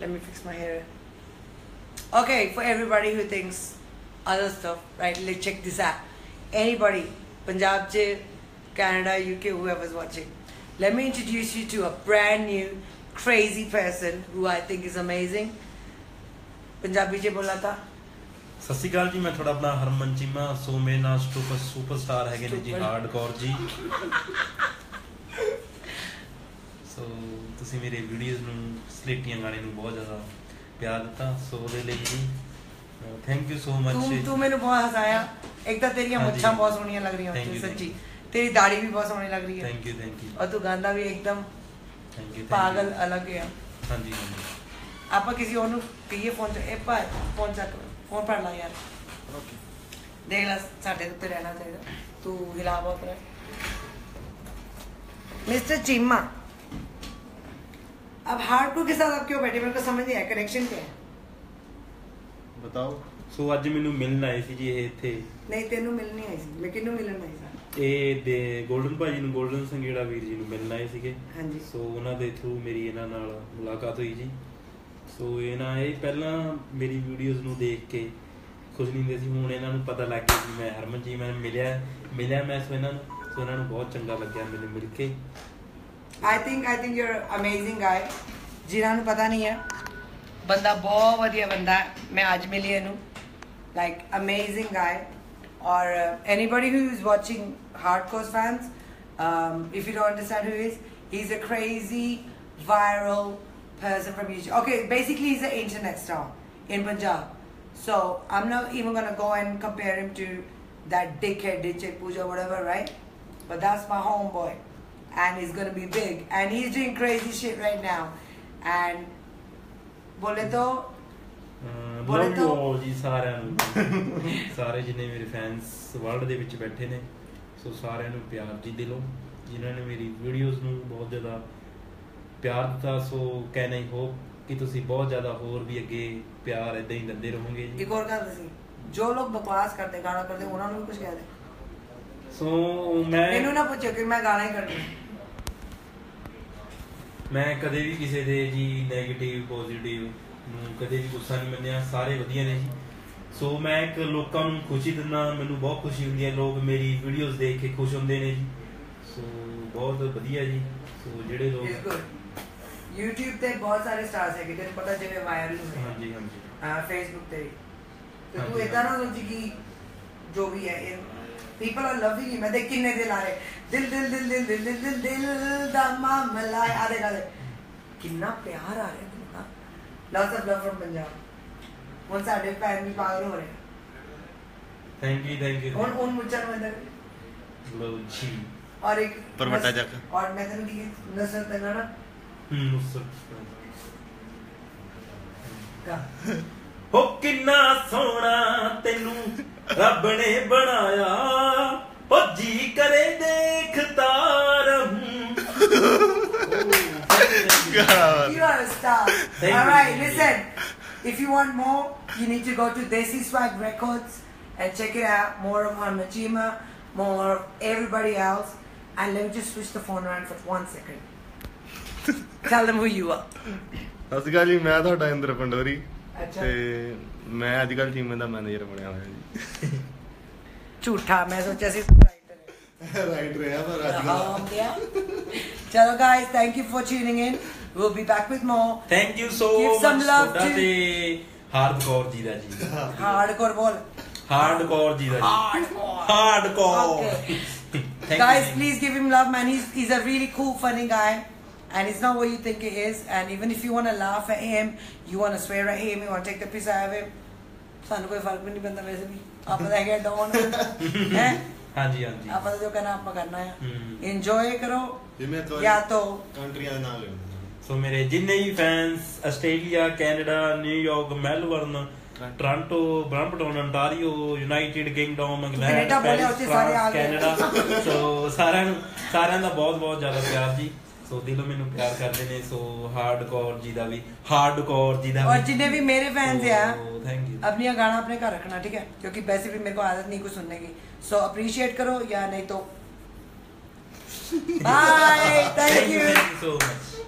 let me fix my hair. Okay, for everybody who thinks other stuff, right? Let's check this out. Anybody, Punjab, ch, Canada, UK, whoever's watching, let me introduce you to a brand new, crazy person who I think is amazing. Punjabi ਚ ਬੋਲਾ ਤਾਂ ਸਤਿ ਸ਼੍ਰੀ ਅਕਾਲ ਜੀ ਮੈਂ ਤੁਹਾਡਾ ਆਪਣਾ ਹਰਮਨ ਚੀਮਾ ਸੋ ਮੇਰੇ ਨਾਲ ਸੁਪਰ ਸੁਪਰਸਟਾਰ ਹੈਗੇ ਨੇ ਜੀ Super. ਹਾਰਡਕੋਰ ਜੀ ਸੋ ਤੁਸੀਂ ਮੇਰੇ ਵੀਡੀਓਜ਼ ਨੂੰ ਸਲੇਟੀਆਂ ਗਾਣੇ ਨੂੰ ਬਹੁਤ ਜ਼ਿਆਦਾ ਪਿਆਰ ਦਿੱਤਾ ਸੋ ਉਹਦੇ ਲਈ ਥੈਂਕ ਯੂ ਸੋ ਮਚ ਤੂੰ ਤੂੰ ਮੈਨੂੰ ਬਹੁਤ ਹਸਾਇਆ। ਇੱਕ ਤਾਂ ਤੇਰੀਆਂ ਮੁੱਛਾਂ ਬਹੁਤ ਸੋਹਣੀਆਂ ਲੱਗ ਰਹੀਆਂ ਉੱਤੇ ਸੱਚੀ। ਤੇਰੀ ਦਾੜੀ ਵੀ ਬਹੁਤ ਸੋਹਣੀ ਲੱਗ ਰਹੀ ਹੈ। ਥੈਂਕ ਯੂ ਥੈਂਕ ਯੂ ਔਰ ਤੂੰ ਗਾਂਦਾ ਵੀ ਇੱਕਦਮ ਥੈਂਕ ਯੂ ਪਾਗਲ ਅਲੱਗ ਹੈ ਹਾਂਜੀ ਹਾਂਜੀ। ਆਪਾਂ ਕਿਸੇ ਹੋਰ ਨੂੰ ਕਹੀਏ ਫੋਨ ਤੇ ਇਹ ਪਾ ਫੋਨ ਚੱਕ ਫੋਨ ਪੜ ਲਾ ਯਾਰ। ਓਕੇ ਦੇਖ ਲੈ ਸਾਡੇ ਉੱਤੇ ਰਹਿਣਾ ਚਾਹੀਦਾ ਤੂੰ ਹਿਲਾ ਬਹੁਤ ਮਿਸਟਰ ਚੀਮਾ। अब हार्ड कोर के साथ आप क्यों बैठे? मेरे को समझ नहीं आया कनेक्शन क्या है? ਬਤਾਓ ਸੋ ਅੱਜ ਮੈਨੂੰ ਮਿਲਣ ਆਏ ਸੀ ਜੀ ਇਹ ਇੱਥੇ ਨਹੀਂ ਤੈਨੂੰ ਮਿਲਣੀ ਆਈ ਸੀ ਮੈਂ ਕਿਹਨੂੰ ਮਿਲਣ ਆਈ ਸੀ ਇਹ ਦੇ 골ਡਨ ਭਾਜੀ ਨੂੰ 골ਡਨ ਸੰਗੇੜਾ ਵੀਰ ਜੀ ਨੂੰ ਮਿਲਣ ਆਏ ਸੀਗੇ ਹਾਂਜੀ ਸੋ ਉਹਨਾਂ ਦੇ ਥਰੂ ਮੇਰੀ ਇਹਨਾਂ ਨਾਲ ਮੁਲਾਕਾਤ ਹੋਈ ਜੀ ਸੋ ਇਹ ਨਾ ਇਹ ਪਹਿਲਾਂ ਮੇਰੀ ਵੀਡੀਓਜ਼ ਨੂੰ ਦੇਖ ਕੇ ਖੁਸ਼ ਨਹੀਂ ਹੁੰਦੇ ਸੀ ਹੁਣ ਇਹਨਾਂ ਨੂੰ ਪਤਾ ਲੱਗ ਗਿਆ ਕਿ ਮੈਂ ਹਰਮਨ ਜੀ ਮੈਂ ਮਿਲਿਆ ਮਿਲਿਆ ਮੈਂ ਸੋ ਇਹਨਾਂ ਨੂੰ ਸੋ ਇਹਨਾਂ ਨੂੰ ਬਹੁਤ ਚੰਗਾ ਲੱਗਿਆ ਮੈਨੂੰ ਮਿਲ ਕੇ I think I think you are amazing guy ਜਿਨ੍ਹਾਂ ਨੂੰ ਪਤਾ ਨਹੀਂ ਹੈ ਬੰਦਾ ਬਹੁਤ ਵਧੀਆ ਬੰਦਾ ਹੈ ਮੈਂ ਅੱਜ ਮਿਲੀ ਇਹਨੂੰ ਲਾਈਕ ਅਮੇਜ਼ਿੰਗ ਗਾਇ ਔਰ anybody who is watching hardcore fans um, if you don't understand who he is he's a crazy viral person from YouTube okay basically he's an internet star in Punjab so I'm not even gonna go and compare him to that dickhead Dichek Pooja whatever right but that's my homeboy and he's gonna be big. And he's doing crazy shit right now. And Boleto. Uh, love you all ਜੀ ਸਾਰਿਆਂ ਨੂੰ। ਸਾਰੇ ਜਿੰਨੇ ਮੇਰੇ fans world ਦੇ ਵਿੱਚ ਬੈਠੇ ਨੇ ਸੋ ਸਾਰਿਆਂ ਨੂੰ ਪਿਆਰ ਦੀ ਦਿਲੋਂ। ਜਿਨ੍ਹਾਂ ਨੇ ਮੇਰੀ ਵੀਡੀਓਜ਼ ਨੂੰ ਬਹੁਤ ਜ਼ਿਆਦਾ ਪਿਆਰ ਦਿੱਤਾ ਸੋ ਕੈਨ ਆਈ ਹੋਪ ਕਿ ਤੁਸੀਂ ਬਹੁਤ ਜ਼ਿਆਦਾ ਹੋਰ ਵੀ ਅੱਗੇ ਪਿਆਰ ਇਦਾਂ ਹੀ ਦਿੰਦੇ ਰਹੋਗੇ ਜੀ। ਇੱਕ ਹੋਰ ਗੱਲ ਸੀ ਜੋ ਲੋਕ ਬਕਵਾਸ ਕਰਦੇ ਗਾਣਾ ਕਰਦੇ ਉਹਨਾਂ ਨੂੰ ਵੀ ਕੁਝ ਕਹਿ ਦੇ। ਸੋ ਮੈਂ ਮੈਨੂੰ ਨਾ ਪੁੱਛੋ ਕਿ ਮੈਂ ਗਾਣਾ ਹੀ ਕਰਦੀ ਮੈਂ ਕਦੇ ਵੀ ਕਿਸੇ ਦੇ ਜੀ 네ਗੇਟਿਵ ਪੋਜ਼ਿਟਿਵ ਨੂੰ ਕਦੇ ਵੀ ਗੁੱਸਾ ਨਹੀਂ ਮੰਨਿਆ ਸਾਰੇ ਵਧੀਆ ਨੇ ਜੀ। ਸੋ ਮੈਂ ਇੱਕ ਲੋਕਾਂ ਨੂੰ ਖੁਸ਼ੀ ਦਿੰਦਾ ਮੈਨੂੰ ਬਹੁਤ ਖੁਸ਼ੀ ਹੁੰਦੀ ਹੈ ਲੋਕ ਮੇਰੀ ਵੀਡੀਓਜ਼ ਦੇਖ ਕੇ ਖੁਸ਼ ਹੁੰਦੇ ਨੇ ਜੀ। ਸੋ ਬਹੁਤ ਵਧੀਆ ਜੀ। ਸੋ ਜਿਹੜੇ ਲੋਕ YouTube ਤੇ ਬਹੁਤ ਸਾਰੇ ਸਟਾਰਸ ਹੈਗੇ ਤੈਨੂੰ ਪਤਾ ਜਿਵੇਂ ਵਾਇਰਲ ਹੁੰਦੇ ਹਾਂਜੀ ਹਾਂਜੀ। ਹਾਂ Facebook ਤੇ। ਤੇ ਤੂੰ ਇਦਾਂ ਨਾ ਸੋਚੀ ਕਿ ਜੋ ਵੀ ਹੈ people ਆਰ ਲਵਿੰਗ ਯੂ ਮੈਂ ਦੇਖ ਕਿੰਨੇ ਦਿਲ ਆ ਰਹੇ ਦਿਲ ਦਿਲ ਦਿਲ ਦਿਲ ਦਿਲ ਦਿਲ ਦਿਲ ਦਿਲ ਦਾ ਮਾਮਲਾ ਹੈ ਆ ਦੇਖ ਆ ਦੇਖ ਕਿੰਨਾ ਪਿਆਰ ਆ ਰਿਹਾ ਤੈਨੂੰ ਨਾ loves of love from Punjab ਹੁਣ ਸਾਡੇ ਭੈਣ ਵੀ ਪਾਗਲ ਹੋ ਰਹੇ ਥੈਂਕ ਯੂ ਥੈਂਕ ਯੂ ਹੁਣ ਹੁਣ ਮੁੱਛਾਂ ਨੂੰ ਅੰਦਰ ਲੋ ਜੀ और एक पर बट्टा नस- जाकर। और मैं तेन की नस्ल तक ना ਹੂੰ ਸਰ का ਹੋ ਕਿੰਨਾ ਸੋਹਣਾ ਤੈਨੂੰ ਰੱਬ ਨੇ ਬਣਾਇਆ ਹੋ ਜੀ ਕਰੇ ਦੇਖਤਾ ਰਹੂੰ You are a star. Thank All you. right, listen. If you want more, you need to go to Desi Swag Records and check it out. More of Hanmachima, more of everybody else. And let me just switch the phone around for one second. Tell them who you are. ਸਤਿ ਸ਼੍ਰੀ ਅਕਾਲ ਜੀ ਮੈਂ ਤੁਹਾਡਾ ਇੰਦਰ ਪੰਡੋਰੀ ਅੱਛਾ। ਤੇ ਮੈਂ ਅੱਜ ਕੱਲ team ਦਾ manager ਬਣਿਆ ਹੋਇਆ ਜੀ ਝੂਠਾ ਮੈਂ ਸੋਚਿਆ ਸੀ writer ਹੈ। ਰਾਈਟ ਰਿਹਾ ਪਰ Um, yeah. Chalo guys, thank you for tuning in. We'll be back with more thank you so Give some much love ਤੁਹਾਡਾ to- ਤੇ ਹਾਰਡਕੋਰ ਜੀ ਦਾ ਜੀ hardcore ball. ਹਾਰਡਕੋਰ ਜੀ ਦਾ ਜੀ Hardcore. Hardcore Okay. Guys, please give him love, man. He's he's a really cool, funny guy, and he's not what you think he is. And even if you want to laugh at him, you want to swear at him, you want to take the piss out of him, ਸਾਨੂੰ ਕੋਈ ਫ਼ਰਕ ਨਹੀਂ ਪੈਂਦਾ ਵੈਸੇ ਵੀ ਆਪਾਂ ਤਾਂ ਹੈਗੇ down ਹੈ ਹਾਂਜੀ ਹਾਂਜੀ ਆਪਾਂ ਤਾਂ ਜੋ ਕਰਨਾ ਆਪਾਂ ਕਰਨਾ ਹਮ। ਇੰਜੋਏ ਕਰੋ ਜਿਵੇਂ ਜਾਂ ਤਾਂ ਕੰਟਰੀਆਂ ਦੇ ਨਾਮ ਲੈਣੇ ਸੋ ਮੇਰੇ ਜਿੰਨੇ ਵੀ fans Australia Canada New York Melbourne Toronto Brampton ontario United Kingdom England ਆ। ਕੈਨੇਡਾ ਸੋ ਸਾਰਿਆਂ ਨੂੰ ਸਾਰਿਆਂ ਦਾ ਬਹੁਤ ਬਹੁਤ ਜ਼ਿਆਦਾ ਪਿਆਰ ਜੀ ਸੋ ਦਿਲੋਂ ਮੈਨੂੰ ਪਿਆਰ ਕਰਦੇ ਨੇ ਸੋ ਹਾਰਡਕੋਰ ਜੀ ਦਾ ਵੀ ਹਾਰਡਕੋਰ ਜੀ ਦਾ ਔਰ ਜਿੰਨੇ ਵੀ ਮੇਰੇ ਫੈਨਸ ਆ ਥੈਂਕ ਯੂ ਆਪਣੀਆਂ ਗਾਣਾ ਆਪਣੇ ਘਰ ਰੱਖਣਾ ਠੀਕ ਹੈ? ਕਿਉਂਕਿ ਵੈਸੇ ਵੀ ਮੇਰੇ ਕੋ ਆਦਤ ਨਹੀਂ ਕੋ ਸੁਣਨੇ ਦੀ। ਸੋ ਅਪਰੀਸ਼ੀਏਟ ਕਰੋ ਜਾਂ ਨਹੀਂ ਤੋ bye thank you so much